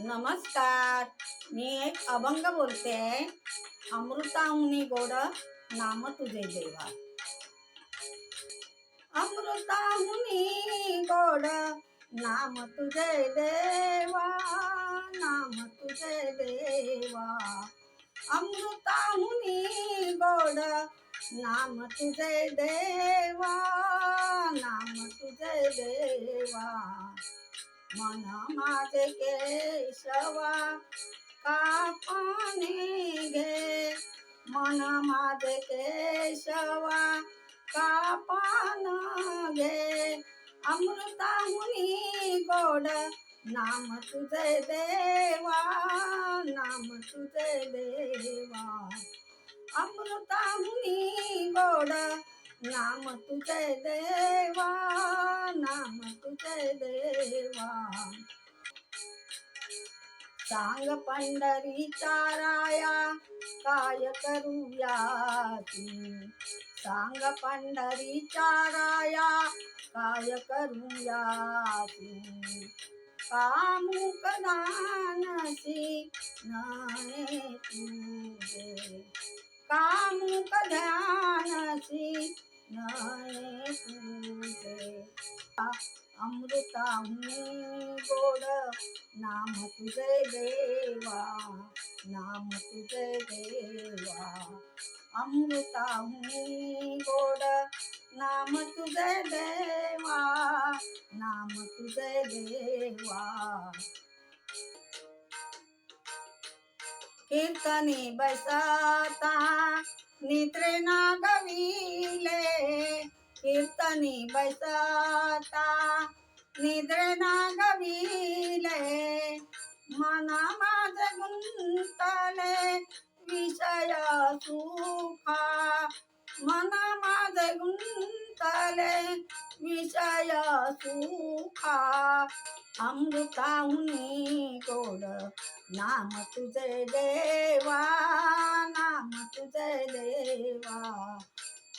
नमस्कार. मी एक अभंग बोलते. अमृताहुनी गोड नाम तुझे देवा. अमृताहुनी गोड नाम तुझे देवा नाम तुझे देवा. अमृताहुनी गोड नाम तुझे देवा नाम तुझे देवा. मन माझे केशवा कापाने घे मन माझे केशवा कापान घे अमृताहुनी गोड नाम तुझे देवा नाम तुझे देवा अमृताहुनी गोड नाम तुझे देवा नाम तुझे देवा. सांग पंढरी राया काय करूया ती? सांग पंढरी चाराया काय करूया ती? कामुक दानसी नाणे तुझे. कामुक ध्यानसी नये तुझे अमृताहून गोड नाम तुझे देवा नाम तुझे देवा. अमृताहून गोड नाम तुझे देवा नाम तुझे देवा. कीर्तनी बसाता निद्रे ना गविले कीर्तनी बसता निद्रे ना गविले मना माझ गुंतले विषय सुखा. मना माझ गुंतले विषय सुखा. अमृताहुनी गोड नाम तुझे देवा नाम तुझे देवा.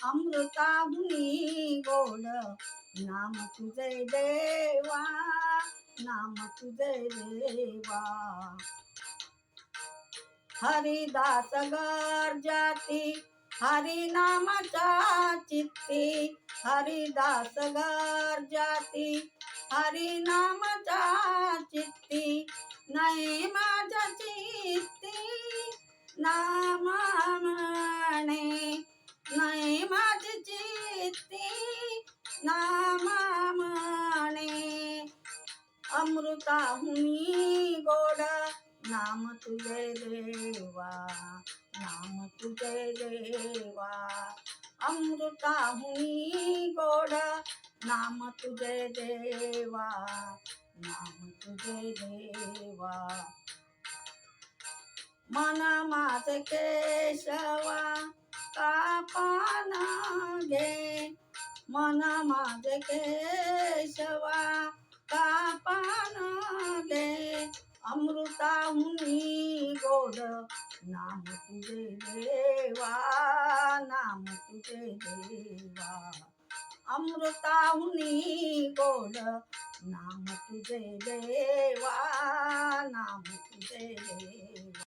अमृताहुनी गोड नाम तुझे देवा नाम तुझे देवा. हरिदास गर्जाती हरिनामाच्या चित्ती हरिदास गर्जाती हरिनामाच्या चित्ती नाही माझ्या चित्ती. नामा म्हणे नाही माझी चित्ती. नामा म्हणे अमृताहुनी गोड. नाम तुझे देवा. नाम तुझे देवा अमृताहुनी गोड नाम तुझे देवा नाम तुझे देवा. मन माझे केशवा कापान घे मन माझे केशवा कापान घे अमृताहुनी गोड नाम तुझे देवा। नाम तुझे देवा अमृताहुनी गोड नाम तुझे देवा नाम तुझे देवा।